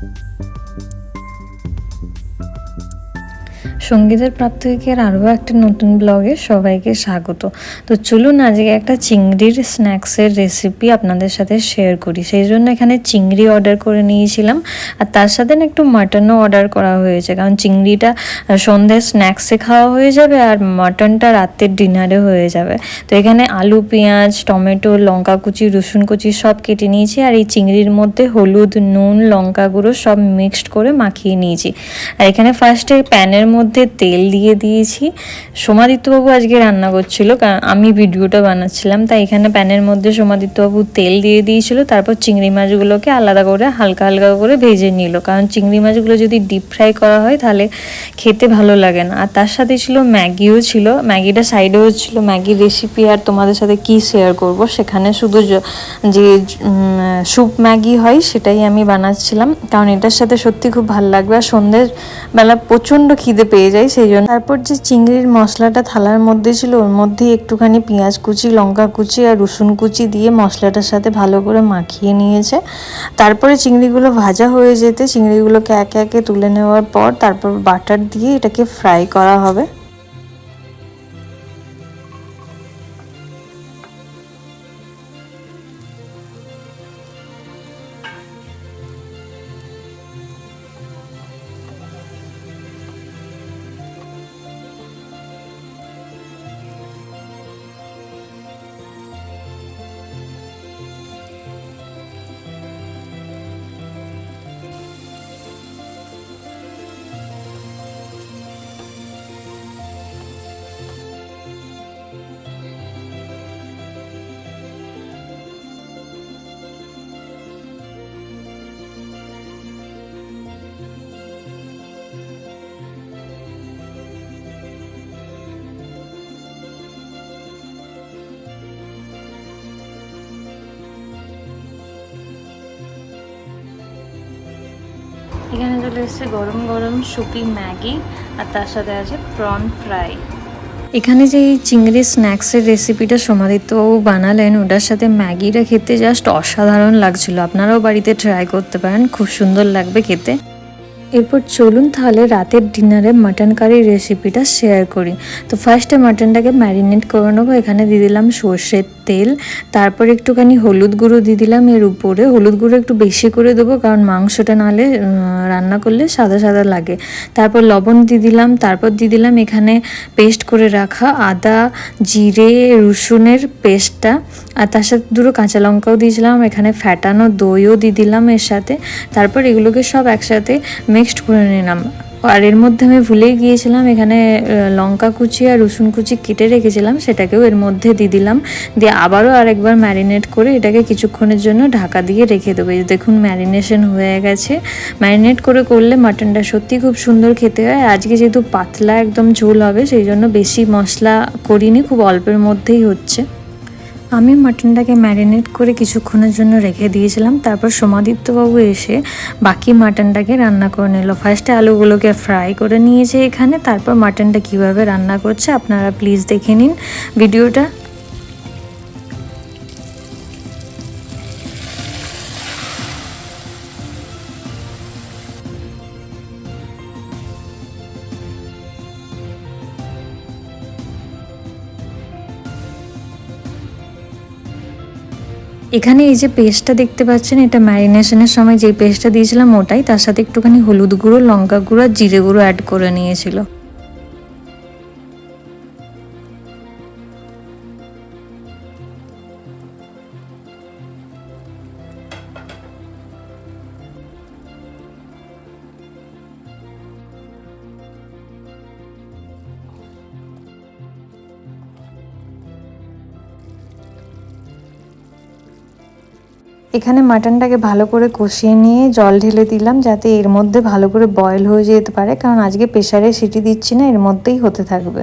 Thank you. সঙ্গীতের প্রাপ্তিকের আরও একটা নতুন ব্লগে সবাইকে স্বাগত। তো চলুন আজকে একটা চিংড়ির স্ন্যাক্সের রেসিপি আপনাদের সাথে শেয়ার করি। সেই জন্য এখানে চিংড়ি অর্ডার করে নিয়েছিলাম আর তার সাথে না একটু মাটনও অর্ডার করা হয়েছে। কারণ চিংড়িটা সন্ধ্যায় স্ন্যাক্সে খাওয়া হয়ে যাবে আর মাটনটা রাতের ডিনারে হয়ে যাবে। তো এখানে আলু, পেঁয়াজ, টমেটো লঙ্কা কুচি রসুন কুচি সব কেটে নিয়েছি আর এই চিংড়ির মধ্যে হলুদ, নুন, লঙ্কা গুঁড়ো সব মিক্সড করে মাখিয়ে নিয়েছি। আর এখানে ফার্স্টে প্যানের মধ্যে তেল দিয়ে দিয়েছি। সোমাদিত্যবাবু আজকে রান্না করছিল, কারণ আমি ভিডিওটা বানাচ্ছিলাম, তাই এখানে প্যানের মধ্যে সোমাদিত্যবাবু তেল দিয়ে দিয়েছিল, তারপর চিংড়ি মাছগুলোকে আলাদা করে, হালকা হালকা করে ভেজে নিল। কারণ চিংড়ি মাছগুলো যদি ডিপ ফ্রাই করা হয়, তাহলে খেতে ভালো লাগে না। আর তার সাথে ছিল ম্যাগিও ছিল, ম্যাগিটা সাইডেও ছিল। ম্যাগির রেসিপি আর তোমাদের সাথে কি শেয়ার করব, সেখানে শুধু যে স্যুপ ম্যাগি হয়, সেটাই আমি বানাচ্ছিলাম। কারণ এটার সাথে সত্যি খুব ভালো লাগবে। আর সন্ধ্যের বেলা প্রচণ্ড খিদে পেয়ে যায় সেই জন্য। তারপর যে চিংড়ির মশলাটা থালার মধ্যে ছিল, ওর মধ্যে একটুখানি পেঁয়াজ কুচি, লঙ্কা কুচি আর রসুন কুচি দিয়ে মশলাটার সাথে ভালো করে মাখিয়ে নিয়েছে। তারপরে চিংড়িগুলো ভাজা হয়ে যেতে, চিংড়িগুলোকে একে একে তুলে নেওয়ার পর তারপর বাটার দিয়ে এটাকে ফ্রাই করা হবে। এখানে চলে এসেছে গরম গরম সুপি ম্যাগি আর তার সাথে আছে প্রন ফ্রাই। এখানে যে এই চিংড়ি স্ন্যাক্সের রেসিপিটা সমাধিত বানালেন, ওটার সাথে ম্যাগিটা খেতে জাস্ট অসাধারণ লাগছিল। আপনারাও বাড়িতে ট্রাই করতে পারেন, খুব সুন্দর লাগবে খেতে। এরপর চলুন তাহলে রাতের ডিনারে মাটন কারির রেসিপিটা শেয়ার করি। তো ফার্স্টে মাটনটাকে ম্যারিনেট করে নেব। এখানে দিয়ে দিলাম সর্ষের তেল। তারপর একটুখানি হলুদ গুঁড়ো দিয়ে দিলাম এর উপরে। হলুদ গুঁড়ো একটু বেশি করে দেবো, কারণ মাংসটা নালে রান্না করলে সাদা সাদা লাগে। তারপর লবণ দিয়ে দিলাম। তারপর দিয়ে দিলাম এখানে পেস্ট করে রাখা আদা, জিরে, রসুনের পেস্টটা আর তার সাথে দুটো কাঁচা লঙ্কাও দিয়েছিলাম। এখানে ফ্যাটানো দইও দিয়ে দিলাম এর সাথে। তারপর এগুলোকে সব একসাথে মিক্সড করে নিলাম। আর এর মধ্যে আমি ভুলেই গিয়েছিলাম, এখানে লঙ্কা কুচি আর রসুন কুচি কেটে রেখেছিলাম, সেটাকেও এর মধ্যে দিয়ে দিলাম। দিয়ে আবারও আরেকবার ম্যারিনেট করে এটাকে কিছুক্ষণের জন্য ঢাকা দিয়ে রেখে দেবো। দেখুন ম্যারিনেশন হয়ে গেছে। ম্যারিনেট করে করলে মাটনটা সত্যি খুব সুন্দর খেতে হয়। আজকে যেহেতু পাতলা একদম ঝোল হবে, সেই জন্য বেশি মশলা করিনি, খুব অল্পের মধ্যেই হচ্ছে। আমি মাটনটাকে ম্যারিনেট করে কিছুক্ষণের জন্য রেখে দিয়েছিলাম। তারপর সমাদিত্যবাবু এসে বাকি মাটনটাকে রান্না করে নিল। ফার্স্টে আলুগুলোকে ফ্রাই করে নিয়েছে এখানে। তারপর মাটনটা কীভাবে রান্না করছে আপনারা প্লিজ দেখে নিন। ভিডিওটা এখানে এই যে পেস্টটা দেখতে পাচ্ছেন, এটা ম্যারিনেশনের সময় যে পেস্টটা দিয়েছিলাম ওটাই, তার সাথে একটুখানি হলুদ গুঁড়ো, লঙ্কা গুঁড়ো আর জিরে গুঁড়ো অ্যাড করে নিয়েছিল। এখানে মাটনটাকে ভালো করে কষিয়ে নিয়ে জল ঢেলে দিলাম যাতে এর মধ্যে ভালো করে বয়েল হয়ে যেতে পারে, কারণ আজকে প্রেশারে সিটি দিচ্ছি না, এর মধ্যেই হতে থাকবে।